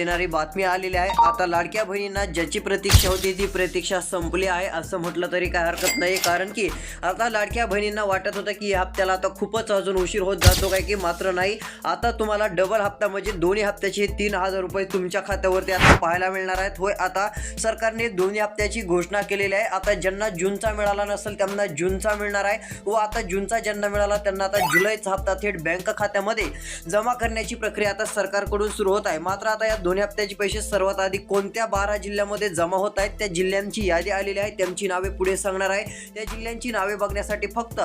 देणारी बातमी आलेली आहे. आता लाडक्या बहिणींना ज्याची प्रतीक्षा होती ती प्रतीक्षा संपली आहे असं म्हटलं तरी काय हरकत नाही कारण की आता लाडक्या बहिणींना वाटत होतं की हप्त्याला आता खूपच अजून उशीर होत जातो काय की मात्र नाही. आता तुम्हाला डबल हप्ता म्हणजे दोन्ही हप्त्याचे तीन हजार रुपये तुमच्या खात्यावरती आता पाहायला मिळणार आहेत. होय आता सरकारने दोन्ही हप्त्याची घोषणा केलेली आहे. आता ज्यांना जूनचा मिळाला नसेल त्यांना जूनचा मिळणार आहे. व आता जूनचा ज्यांना मिळाला त्यांना आता जुलैचा हप्ता थेट बँक खात्यामध्ये जमा करण्याची प्रक्रिया आता सरकारकडून सुरू होत आहे. मात्र आता या दोन्ही हप्त्याचे पैसे सर्वात आधी कोणत्या बारा जिल्ह्यामध्ये जमा होत आहेत? त्या जिल्ह्यांची यादी आलेली आहे. त्यांची नावे पुढे सांगणार आहे. त्या जिल्ह्यांची नावे बघण्यासाठी फक्त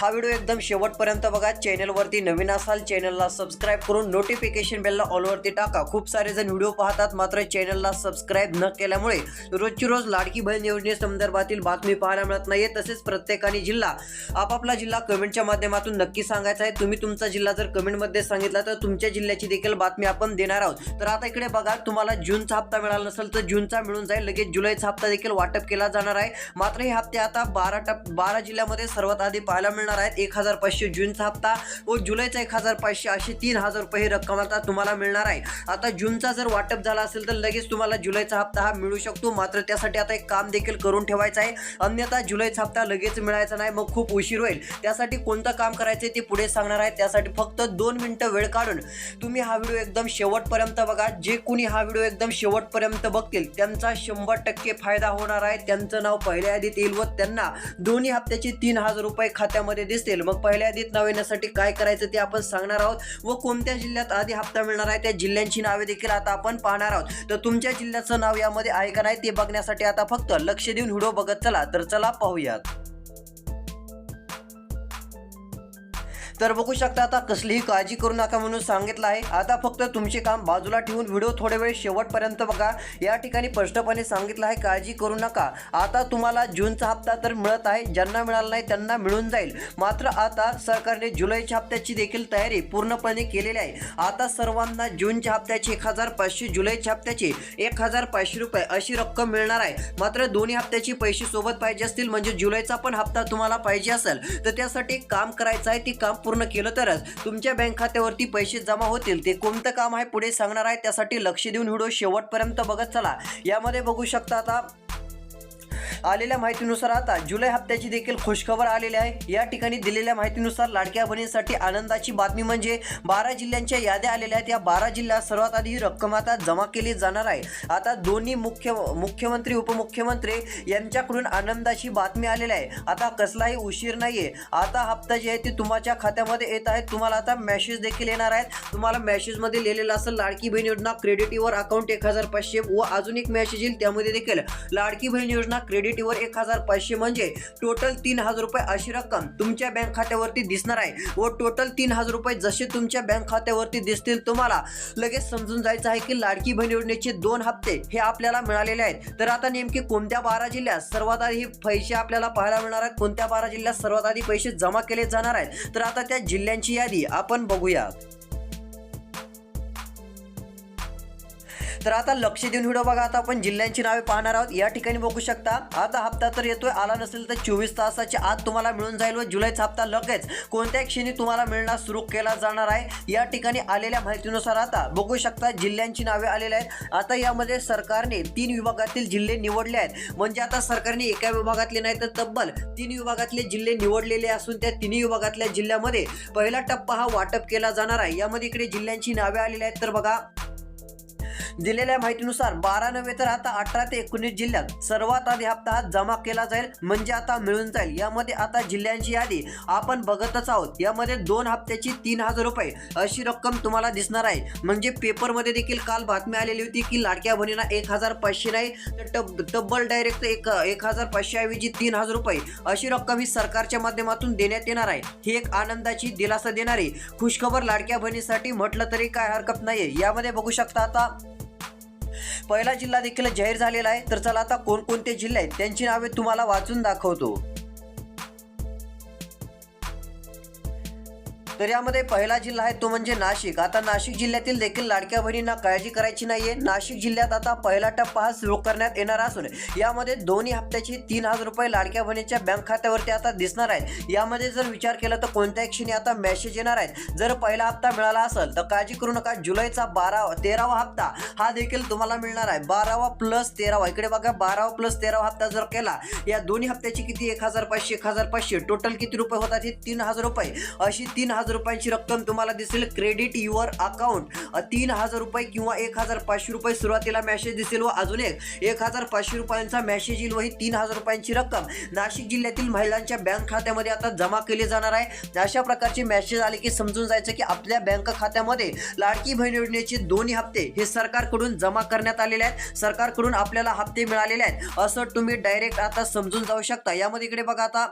हा व्हिडिओ एकदम शेवटपर्यंत बघा. चॅनलवरती नवीन असाल चॅनलला सबस्क्राईब करून नोटिफिकेशन बेलला ऑलवरती टाका. खूप सारे जण व्हिडिओ पाहतात मात्र चॅनलला सबस्क्राईब न केल्यामुळे रोजची रोज लाडकी बहीण योजनेसंदर्भातील बातमी पाहायला मिळत नाहीये. तसेच प्रत्येकाने जिल्हा आपापला जिल्हा कमेंटच्या माध्यमातून नक्की सांगायचा आहे. तुम्ही तुमचा जिल्हा जर कमेंटमध्ये सांगितला तर तुमच्या जिल्ह्याची देखील बातमी आपण देणार आहोत. तर आता इकडे बघा तुम्हाला जूनचा हप्ता मिळाला नसेल तर जूनचा मिळून जाईल. लगेच जुलैचा हप्ता देखील वाटप केला जाणार आहे. मात्र हे हप्ते आता बारा टप बारा जिल्ह्यामध्ये सर्वात आधी पाहायला मिळणार आहेत. एक हजार पाचशे जूनचा हप्ता व जुलैचा एक हजार पाचशे अशी तीन हजार रुपये ही रक्कम आता तुम्हाला मिळणार आहे. आता जूनचा जर वाटप झाला असेल तर लगेच तुम्हाला जुलैचा हप्ता हा मिळू शकतो. मात्र त्यासाठी आता एक काम देखील करून ठेवायचं आहे. अन्यथा जुलैचा हप्ता लगेच मिळायचा नाही मग खूप उशीर होईल. त्यासाठी कोणतं काम करायचं ते पुढे सांगणार आहे. त्यासाठी फक्त दोन मिनटं वेळ काढून तुम्ही हा व्हिडिओ एकदम शेवटपर्यंत बघा. जे कुणी हा व्हिडिओ एकदम शेवटपर्यंत बघतील त्यांचा शंभर टक्के फायदा होणार आहे. त्यांचं नाव पहिल्या यादीत येईल व त्यांना दोन्ही हप्त्याचे तीन हजार रुपये खात्यामध्ये दिसतील. मग पहिल्या यादीत नाव येण्यासाठी काय करायचं ते आपण सांगणार आहोत व कोणत्या जिल्ह्यात आधी हप्ता मिळणार आहे त्या जिल्ह्यांची नावे देखील आता आपण पाहणार आहोत. तर तुमच्या जिल्ह्याचं नाव यामध्ये आहे का नाही ते बघण्यासाठी आता फक्त लक्ष देऊन व्हिडिओ बघत चला. तर चला पाहूयात. तर बघू शकता आता कसलीही काळजी करू नका म्हणून सांगितलं आहे. आता फक्त तुमचे काम बाजूला ठेवून व्हिडिओ थोडे वेळ शेवटपर्यंत बघा. या ठिकाणी स्पष्टपणे सांगितलं आहे काळजी करू नका. आता तुम्हाला जूनचा हप्ता तर मिळत आहे ज्यांना मिळाला नाही त्यांना मिळून जाईल. मात्र आता सरकारने जुलैच्या हप्त्याची देखील तयारी पूर्णपणे केलेली आहे. आता सर्वांना जूनच्या हप्त्याची एक हजार पाचशे जुलैच्या हप्त्याची एक हजार पाचशे रुपये अशी रक्कम मिळणार आहे. मात्र दोन्ही हप्त्याची पैसे सोबत पाहिजे असतील म्हणजे जुलैचा पण हप्ता तुम्हाला पाहिजे असेल तर त्यासाठी एक काम करायचं आहे ती काम पूर्ण केलं तरच तुमच्या बँक खात्यावरती पैसे जमा होतील. ते कोणतं काम आहे पुढे सांगणार आहे त्यासाठी लक्ष देऊन व्हिडिओ शेवटपर्यंत बघत चला. यामध्ये बघू शकता आता आलेल्या माहितीनुसार आता जुलै हप्त्याची देखील खुशखबर आलेली आहे. या ठिकाणी दिलेल्या माहितीनुसार लाडक्या बहिणींसाठी आनंदाची बातमी म्हणजे बारा जिल्ह्यांच्या याद्या आलेल्या आहेत. या बारा जिल्ह्यात सर्वात आधी ही रक्कम आता जमा केली जाणार आहे. आता दोन्ही मुख्य मुख्यमंत्री उपमुख्यमंत्री यांच्याकडून आनंदाची बातमी आलेली आहे. आता कसलाही उशीर नाही आहे आता हप्ता जे आहे ते तुमच्या खात्यामध्ये येत आहे तुम्हाला आता मेसेज देखील येणार आहेत. तुम्हाला मेसेजमध्ये लिहिलेलं असेल लाडकी बहीण योजना क्रेडिटीवर अकाउंट एक हजार पाचशे व अजून एक मेसेज येईल. त्यामध्ये देखील लाडकी बहीण योजना क्रेडिटीवर एक हजार पाचशे म्हणजे टोटल तीन हजार रुपये अशी रक्कम तुमच्या बँक खात्यावरती दिसणार आहे. व टोटल तीन हजार रुपये जसे तुमच्या बँक खात्यावरती दिसतील तुम्हाला. लगेच समजून जायचं आहे की लाडकी बहीण योजनेचे दोन हप्ते हे आपल्याला मिळालेले आहेत. तर आता नेमके कोणत्या बारा जिल्ह्यात सर्वात आधी पैसे आपल्याला पाहायला मिळणार आहेत? कोणत्या बारा जिल्ह्यात सर्वात आधी पैसे जमा केले जाणार आहेत? तर आता त्या जिल्ह्यांची यादी आपण बघूया तर आता लक्ष देऊन व्हिडिओ बघा. आता आपण जिल्ह्यांची नावे पाहणार आहोत. या ठिकाणी बघू शकता आता हप्ता तर येतोय. आला नसेल तर चोवीस तासाच्या आत तुम्हाला मिळून जाईल व जुलैचा हप्ता लगेच कोणत्या क्षणी तुम्हाला मिळणार सुरू केला जाणार आहे. या ठिकाणी आलेल्या माहितीनुसार आता बघू शकता जिल्ह्यांची नावे आलेली आहेत. आता यामध्ये सरकारने तीन विभागातील जिल्हे निवडले आहेत. म्हणजे आता सरकारने एका विभागातले नाही तर तब्बल तीन विभागातले जिल्हे निवडलेले असून त्या तिन्ही विभागातल्या जिल्ह्यामध्ये पहिला टप्पा हा वाटप केला जाणार आहे. यामध्ये इकडे जिल्ह्यांची नावे आलेली आहेत. तर बघा दिलेल्या माहितीनुसार बारा नव्हे तर आता अठरा ते एकोणीस जिल्ह्यात सर्वात आधी हप्ता हा जमा केला जाईल म्हणजे आता मिळून जाईल. यामध्ये आता जिल्ह्यांची यादी आपण बघतच आहोत. यामध्ये दोन हप्त्याची तीन हजार रुपये अशी रक्कम तुम्हाला दिसणार आहे. म्हणजे पेपरमध्ये देखील काल बातमी आलेली होती की लाडक्या बहिणींना एक हजार पाचशे नाही तर तब्बल डायरेक्ट एक एक हजार पाचशे ऐवजी तीन हजार रुपये अशी रक्कम ही सरकारच्या माध्यमातून देण्यात येणार आहे. ही एक आनंदाची दिलासा देणारी खुशखबर लाडक्या बहिणीसाठी म्हटलं तरी काय हरकत नाही यामध्ये बघू शकता आता पहिला जिल्हा देखील जाहीर झालेला आहे. तर चला आता कोणकोणते जिल्हे आहेत? त्यांची नावे तुम्हाला वाचून दाखवतो. तर यामध्ये पहिला जिल्हा आहे तो म्हणजे नाशिक. आता नाशिक जिल्ह्यातील देखील लाडक्या बहिणींना काळजी करायची नाहीये. नाशिक जिल्ह्यात आता पहिला टप्पा हा सुरू करण्यात येणार असून यामध्ये दोन्ही हप्त्याचे तीन हजार रुपये लाडक्या बहिणीच्या बँक खात्यावरती आता दिसणार आहेत. यामध्ये जर विचार केला तर कोणत्याही क्षणी आता मेसेज येणार आहेत. जर पहिला हप्ता मिळाला असेल तर काळजी करू नका. जुलैचा बारा तेरावा हप्ता हा देखील तुम्हाला मिळणार आहे. बारावा प्लस तेरावा. इकडे बघा बारावा प्लस तेरावा हप्ता जर केला या दोन्ही हप्त्याची किती? एक हजार पाचशे एक हजार पाचशे. टोटल किती रुपये होतात? हे तीन हजार रुपये. अशी तीन हजार हजार रुपयांची रक्कम तुम्हाला दिसेल. क्रेडिट युअर अकाउंट तीन हजार रुपये किंवा एक हजार पाचशे रुपये सुरुवातीला मॅसेज दिसेल व अजून एक. एक हजार पाचशे रुपयांचा मॅसेज येईल व ही तीन हजार रुपयांची रक्कम. नाशिक जिल्ह्यातील महिलांच्या बँक खात्यामध्ये आता जमा केली जाणार आहे. अशा प्रकारचे मॅसेज आले की समजून जायचं की आपल्या बँक खात्यामध्ये लाडकी बहीण योजनेचे दोन्ही हप्ते हे सरकारकडून जमा करण्यात आलेले आहेत. सरकारकडून आपल्याला हप्ते मिळालेले आहेत. असं तुम्ही डायरेक्ट आता समजून जाऊ शकता. यामध्ये इकडे बघा आता.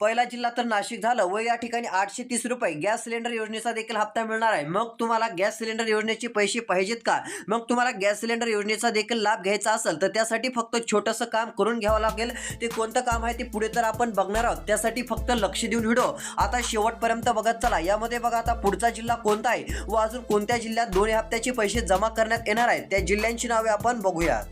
पहिला जिल्हा तर नाशिक झालं. व या ठिकाणी आठशे तीस रुपये गॅस सिलेंडर योजनेचा देखील हप्ता मिळणार आहे. मग तुम्हाला गॅस सिलेंडर योजनेचे पैसे पाहिजेत का? मग तुम्हाला गॅस सिलेंडर योजनेचा देखील लाभ घ्यायचा असेल तर त्यासाठी फक्त छोटंसं काम करून घ्यावं लागेल. ते कोणतं काम आहे ते पुढे तर आपण बघणार आहोत. त्यासाठी फक्त लक्ष देऊन व्हिडिओ. आता शेवटपर्यंत बघत चला. यामध्ये बघा आता पुढचा जिल्हा कोणता आहे? व अजून कोणत्या जिल्ह्यात दोन्ही हप्त्याचे पैसे जमा करण्यात येणार आहेत? त्या जिल्ह्यांची नावे आपण बघूयात.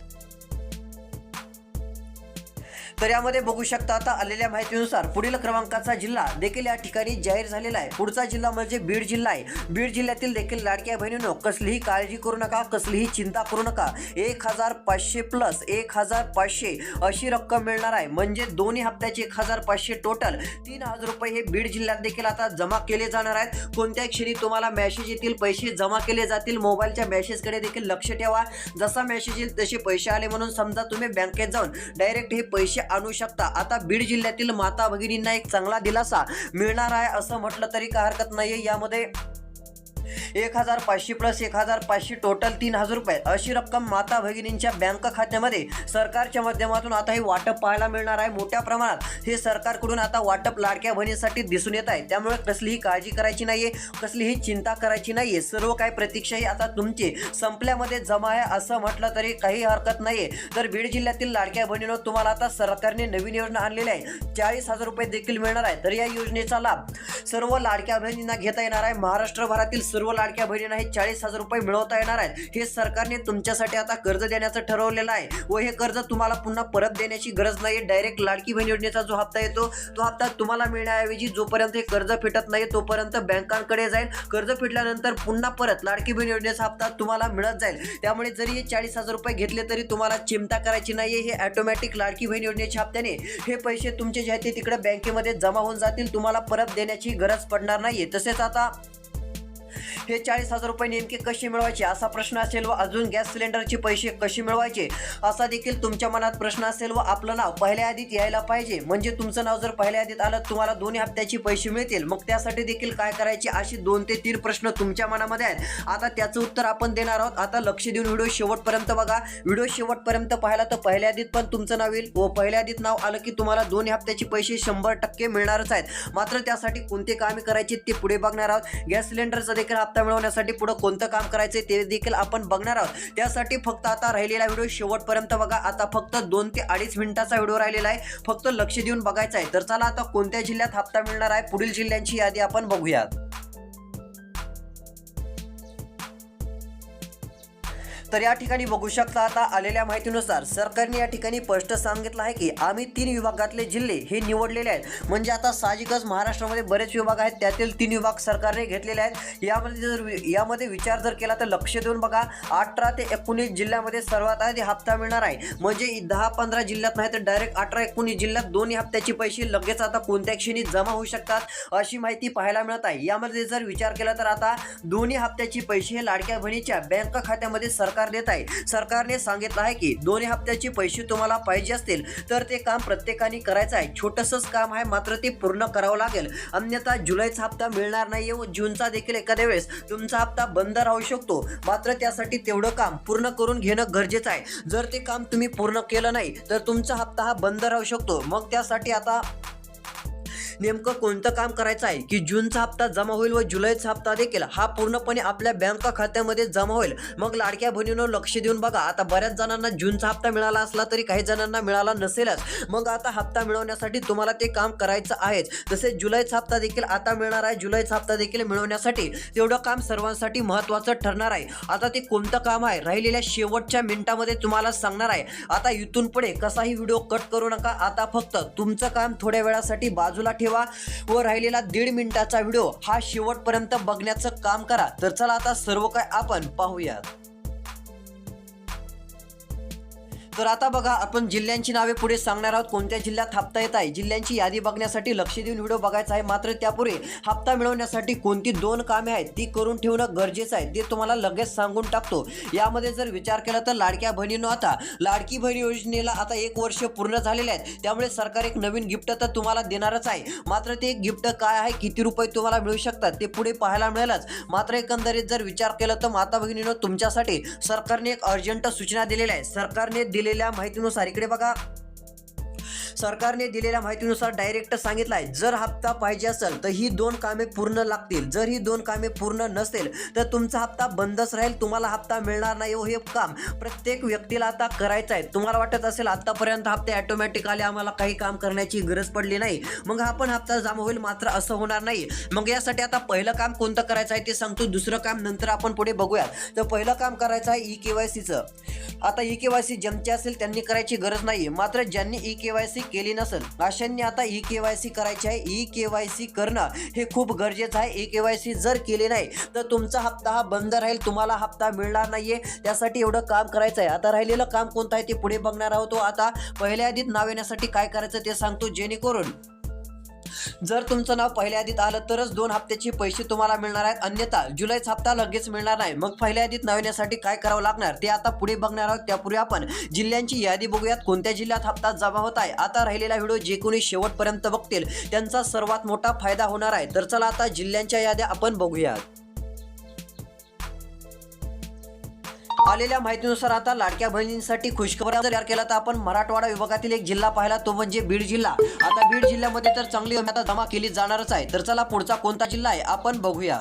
तर यामध्ये बघू शकता आता आलेल्या माहितीनुसार पुढील क्रमांकाचा जिल्हा देखील या ठिकाणी जाहीर झालेला आहे. पुढचा जिल्हा म्हणजे बीड जिल्हा आहे. बीड जिल्ह्यातील देखील लाडक्या बहिणीनो कसलीही काळजी करू नका कसलीही चिंता करू नका. एक हजार पाचशे प्लस एक हजार पाचशे अशी रक्कम मिळणार आहे. म्हणजे दोन्ही हप्त्याचे एक हजार पाचशे टोटल तीन हजार रुपये हे बीड जिल्ह्यात देखील आता जमा केले जाणार आहेत. कोणत्याही क्षणी तुम्हाला मेसेज येतील पैसे जमा केले जातील. मोबाईलच्या मेसेजकडे देखील लक्ष ठेवा. जसा मेसेज येईल तसे पैसे आले म्हणून समजा तुम्ही बँकेत जाऊन डायरेक्ट हे पैसे आणू शकता. आता बीड जिल्ह्यातील माता भगिनींना एक चांगला दिलासा मिळणार आहे असं म्हटलं तरी काय हरकत नाहीये. यामध्ये एक हजार पाचशे प्लस एक हजार पाचशे टोटल तीन हजार रुपये. अशी रक्कम माता भगिनींच्या बँक खात्यामध्ये सरकारच्या माध्यमातून आता हे वाटप पाहायला मिळणार आहे. मोठ्या प्रमाणात हे सरकारकडून आता वाटप लाडक्या बहिणीसाठी दिसून येत आहे. त्यामुळे कसलीही काळजी करायची नाहीये कसलीही चिंता करायची नाहीये. सर्व काही प्रतीक्षाही आता तुमची संपल्यामध्ये जमा आहे असं म्हटलं तरी काही हरकत नाहीये. तर बीड जिल्ह्यातील लाडक्या बहिणीनं तुम्हाला आता सरकारने नवीन योजना आणलेली आहे. चाळीस हजार रुपये देखील मिळणार आहे. तर या योजनेचा लाभ सर्व लाडक्या बहिणींना घेता येणार आहे. महाराष्ट्रभरातील सर्व लाडक्या बहिणींना हे चाळीस हजार रुपये मिळवता येणार आहेत. हे सरकारने तुमच्यासाठी आता कर्ज देण्याचं ठरवलेलं आहे. व हे कर्ज तुम्हाला पुन्हा परत देण्याची गरज नाही डायरेक्ट लाडकी बहीण योजनेचा जो हप्ता येतो तो हप्ता तुम्हाला मिळण्याऐवजी जोपर्यंत हे कर्ज फिटत नाही तोपर्यंत बँकांकडे जाईल. कर्ज फिटल्यानंतर पुन्हा परत लाडकी बहीण योजनेचा हप्ता तुम्हाला मिळत जाईल. त्यामुळे जरी हे चाळीस हजार रुपये घेतले तरी तुम्हाला चिंता करायची नाही हे ऑटोमॅटिक लाडकी बहीण योजनेच्या हप्त्याने हे पैसे तुमचे जे आहेत ते तिकडे बँकेमध्ये जमा होऊन जातील. तुम्हाला परत देण्याची गरज पडणार नाही तसेच आता हे चाळीस हजार रुपये नेमके कसे मिळवायचे असा प्रश्न असेल व अजून गॅस सिलेंडरचे पैसे कसे मिळवायचे असा देखील तुमच्या मनात प्रश्न असेल व आपलं नाव पहिल्या यादीत यायला पाहिजे. म्हणजे तुमचं नाव जर पहिल्या यादीत आलं तुम्हाला दोन्ही हप्त्याचे पैसे मिळतील. मग त्यासाठी देखील काय करायचे असे दोन ते तीन प्रश्न तुमच्या मनामध्ये आहेत. आता त्याचं उत्तर आपण देणार आहोत. आता लक्ष देऊन व्हिडिओ शेवटपर्यंत बघा. व्हिडिओ शेवटपर्यंत पाहिला तर पहिल्या यादीत पण तुमचं नाव येईल व पहिल्या यादीत नाव आलं की तुम्हाला दोन्ही हप्त्याचे पैसे शंभर टक्के मिळणारच आहेत. मात्र त्यासाठी कोणते कामे करायचे ते पुढे बघणार आहोत. गॅस सिलेंडरचा देखील हप्ता मिळवण्यासाठी पुढे कोणतं काम करायचं ते देखील आपण बघणार आहोत. त्यासाठी फक्त आता राहिलेला व्हिडिओ शेवटपर्यंत बघा. आता फक्त दोन ते अडीच मिनिटाचा व्हिडिओ राहिलेला आहे. फक्त लक्ष देऊन बघायचा आहे. तर चला आता कोणत्या जिल्ह्यात हप्ता मिळणार आहे? पुढील जिल्ह्यांची यादी आपण बघूयात. तर या ठिकाणी बघू शकता आता आलेल्या माहितीनुसार सरकारने या ठिकाणी स्पष्ट सांगितलं आहे की आम्ही तीन विभागातले जिल्हे हे निवडलेले आहेत. म्हणजे आता साहजिकच महाराष्ट्रामध्ये बरेच विभाग आहेत त्यातील तीन विभाग सरकारने घेतलेले आहेत. यामध्ये जर वि- यामध्ये विचार जर केला तर लक्ष देऊन बघा अठरा ते एकोणीस जिल्ह्यामध्ये सर्वात आधी हप्ता मिळणार आहे. म्हणजे दहा पंधरा जिल्ह्यात नाही तर डायरेक्ट अठरा एकोणीस जिल्ह्यात दोन्ही हप्त्याचे पैसे लगेच आता कोणत्या क्षणी जमा होऊ शकतात अशी माहिती पाहायला मिळत आहे. यामध्ये जर विचार केला तर आता दोन्ही हप्त्याचे पैसे हे लाडक्या बहिणीच्या बँक खात्यामध्ये सरकार देत आहे. सरकारने सांगितलं आहे की दोन्ही हप्त्याचे पैसे तुम्हाला पाहिजे असतील तर ते काम प्रत्येकाने करायचं आहे. छोटंसंच काम आहे मात्र ते पूर्ण करावं लागेल. अन्यथा जुलैचा हप्ता मिळणार नाही व जूनचा देखील एखाद्या वेळेस तुमचा हप्ता बंद राहू शकतो. मात्र त्यासाठी तेवढं काम पूर्ण करून घेणं गरजेचं आहे. जर ते काम तुम्ही पूर्ण केलं नाही तर तुमचा हप्ता हा बंद राहू शकतो. मग त्यासाठी आता नेमकं कोणतं काम करायचं आहे? की जूनचा हप्ता जमा होईल व जुलैचा हप्ता देखील हा पूर्णपणे आपल्या बँक खात्यामध्ये जमा होईल? मग लाडक्या बहिणीनं लक्ष देऊन बघा. आता बऱ्याच जणांना जूनचा हप्ता मिळाला असला तरी काही जणांना मिळाला नसेलच. मग आता हप्ता मिळवण्यासाठी तुम्हाला ते काम करायचं आहेच. तसेच जुलैचा हप्ता देखील आता मिळणार आहे जुलैचा हप्ता देखील मिळवण्यासाठी तेवढं काम सर्वांसाठी महत्त्वाचं ठरणार आहे. आता ते कोणतं काम आहे? राहिलेल्या शेवटच्या मिनिटामध्ये तुम्हाला सांगणार आहे. आता इथून पुढे कसाही व्हिडिओ कट करू नका. आता फक्त तुमचं काम थोड्या वेळासाठी बाजूला ठेवा. व राहिलेला दीड मिनिटाचा व्हिडिओ हा शेवटपर्यंत बघण्याचं काम करा. तर चला आता सर्व काय आपण पाहूयात. तर आता बघा आपण जिल्ह्यांची नावे पुढे सांगणार आहोत. कोणत्या जिल्ह्यात हप्ता येत आहे? जिल्ह्यांची यादी बघण्यासाठी लक्ष देऊन व्हिडिओ बघायचा आहे. मात्र त्यापूर्वी हप्ता मिळवण्यासाठी कोणती दोन कामे आहेत ती करून ठेवणं गरजेचं आहे ते तुम्हाला लगेच सांगून टाकतो. यामध्ये जर विचार केला तर लाडक्या बहिणीनं आता लाडकी बहीण योजनेला आता एक वर्ष पूर्ण झालेले आहेत. त्यामुळे सरकार एक नवीन गिफ्ट तर तुम्हाला देणारच आहे. मात्र ते गिफ्ट काय आहे किती रुपये तुम्हाला मिळू शकतात ते पुढे पाहायला मिळेलच. मात्र एकंदरीत जर विचार केला तर माता भगिनीनं तुमच्यासाठी सरकारने एक अर्जंट सूचना दिलेल्या आहे. सरकारने दिले दिलेल्या माहितीनुसार इकडे बघा. सरकारने दिलेल्या माहितीनुसार डायरेक्ट सांगितलं आहे जर हप्ता पाहिजे असेल तर ही दोन कामे पूर्ण लागतील. जर ही दोन कामे पूर्ण नसेल तर तुमचा हप्ता बंदच राहील तुम्हाला हप्ता मिळणार नाही. व हे काम प्रत्येक व्यक्तीला आता करायचं आहे तुम्हाला वाटत असेल आतापर्यंत हप्ते ऑटोमॅटिक आले आम्हाला काही काम करण्याची गरज पडली नाही. मग आपण हप्ता जमा होईल मात्र असं होणार नाही. मग यासाठी आता पहिलं काम कोणतं करायचं आहे ते सांगतो. दुसरं काम नंतर आपण पुढे बघूयात. तर पहिलं काम करायचं आहे ई के वाय सीचं. आता ई के वाय सी ज्यांची असेल त्यांनी करायची गरज नाही. मात्र ज्यांनी ई के वाय सी केली नसेल. अशांनी आता ई के वाय सी करायची आहे. ई के वाय सी करणं हे खूप गरजेचं आहे. ई के वाय सी जर केले नाही तर तुमचा हप्ता हा बंद राहील. तुम्हाला हप्ता मिळणार नाहीये. त्यासाठी एवढं काम करायचं आहे आता राहिलेलं काम कोणतं आहे ते पुढे बघणार आहोत. आता पहिल्या यादीत नाव येण्यासाठी काय करायचं ते सांगतो. जेणेकरून जर तुमचं नाव पहिल्या यादीत आलं तरच दोन हप्त्याचे पैसे तुम्हाला मिळणार आहेत. अन्यथा जुलैचा हप्ता लगेच मिळणार नाही. मग पहिल्या यादीत नाव काय करावं लागणार? ते आता पुढे बघणार आहोत. त्यापूर्वी आपण जिल्ह्यांची यादी बघूयात. कोणत्या जिल्ह्यात हप्ता जमा होत आहे? आता राहिलेला व्हिडिओ जे कोणी शेवटपर्यंत बघतील त्यांचा सर्वात मोठा फायदा होणार आहे. तर चला आता जिल्ह्यांच्या याद्या आपण बघूयात. आलेल्या माहितीनुसार आता लाडक्या बहिणींसाठी खुशखबर तयार केला तर आपण मराठवाडा विभागातील एक जिल्हा पाहिला तो म्हणजे बीड जिल्हा. आता बीड जिल्ह्यामध्ये तर चांगली आता जमा केली जाणारच आहे. तर चला पुढचा कोणता जिल्हा आहे आपण बघूया.